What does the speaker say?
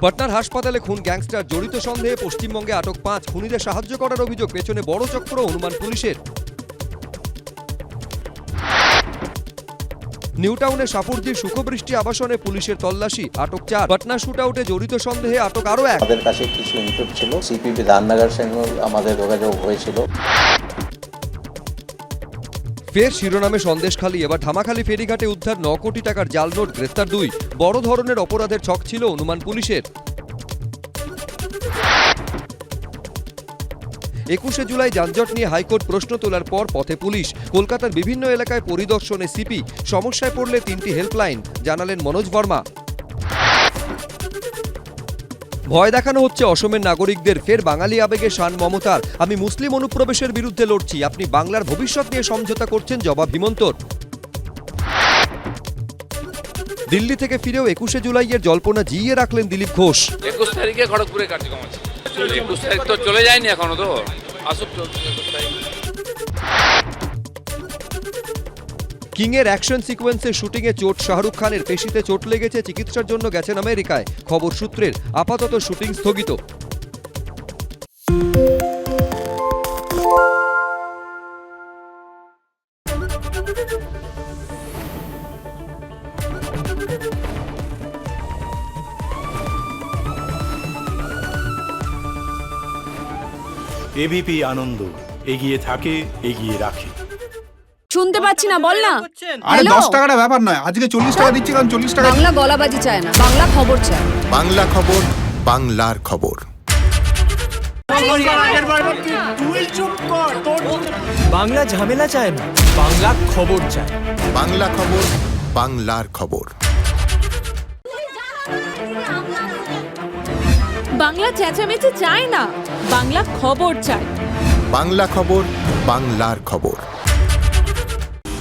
পাটনার হাসপাতালে খুন গ্যাংস্টার জড়িত সন্দেহে পশ্চিমবঙ্গে আটক পাঁচ খুনিদের সাহায্য করার অভিযোগ, পেছনে বড় চক্র অনুমান পুলিশের। নিউটাউনের সাপুরজির সুখবৃষ্টি আবাসনে পুলিশের তল্লাশি, আটক চার। পাটনা শুটআউটে জড়িত সন্দেহে আটক আরও এক। আমাদের কাছে কিছু ইনপুট ছিল। সিপিপি ধাননগর সঙ্গে আমাদের যোগাযোগ হয়েছিল। ফের শিরোনামে সন্দেশখালী এবার ধামাখালী ফেরিঘাটে উদ্ধার ন কোটি টাকার জাল নোট গ্রেফতার দুই। বড় ধরনের অপরাধের ছক ছিল অনুমান পুলিশের। একুশে জুলাই যানজট নিয়ে হাইকোর্ট প্রশ্ন তোলার পর পথে পুলিশ। কলকাতার বিভিন্ন এলাকায় পরিদর্শনে সিপি। সমস্যায় পড়লে তিনটি হেল্পলাইন, জানালেন মনোজ বর্মা। ভয় দেখানো হচ্ছে অসমের নাগরিকদের। ফের বাঙালি আবেগে শান মমতার। আমি মুসলিম অনুপ্রবেশের বিরুদ্ধে লড়ছি। আপনি বাংলার ভবিষ্যৎ নিয়ে সমঝোতা করছেন জবাব হিমন্তর। দিল্লি থেকে ফিরেও একুশে জুলাইয়ের জল্পনা জিইয়ে রাখলেন দিলীপ ঘোষ। একুশ তারিখে খড়গপুরে কার্যক্রম আছে। চলে যায়নি এখনও তো। আসুক তো একুশ তারিখ কিং এর অ্যাকশন সিকোয়েন্সের শুটিংয়ে চোট, শাহরুখ খানের পেশিতে চোট লেগেছে, চিকিৎসার জন্য গেছেন আমেরিকায়। খবর সূত্রের আপাতত শুটিং স্থগিত। এবিপি আনন্দ, এগিয়ে থাকে, এগিয়ে রাখে। শুনতে পাচ্ছি না বল না। আরে Hello? দশ টাকাটা ব্যাপার নয় আজকে চল্লিশ টাকা দিচ্ছি কারণ চল্লিশ টাকা বাংলা গলাবাজি চায় না বাংলা খবর চায়। বাংলা খবর বাংলার খবর। বাংলা ঝামেলা চায় না বাংলা খবর চায়। বাংলা খবর বাংলার খবর। বাংলা চেঁচামেচি চায় না বাংলা খবর চায়। বাংলা খবর বাংলার খবর।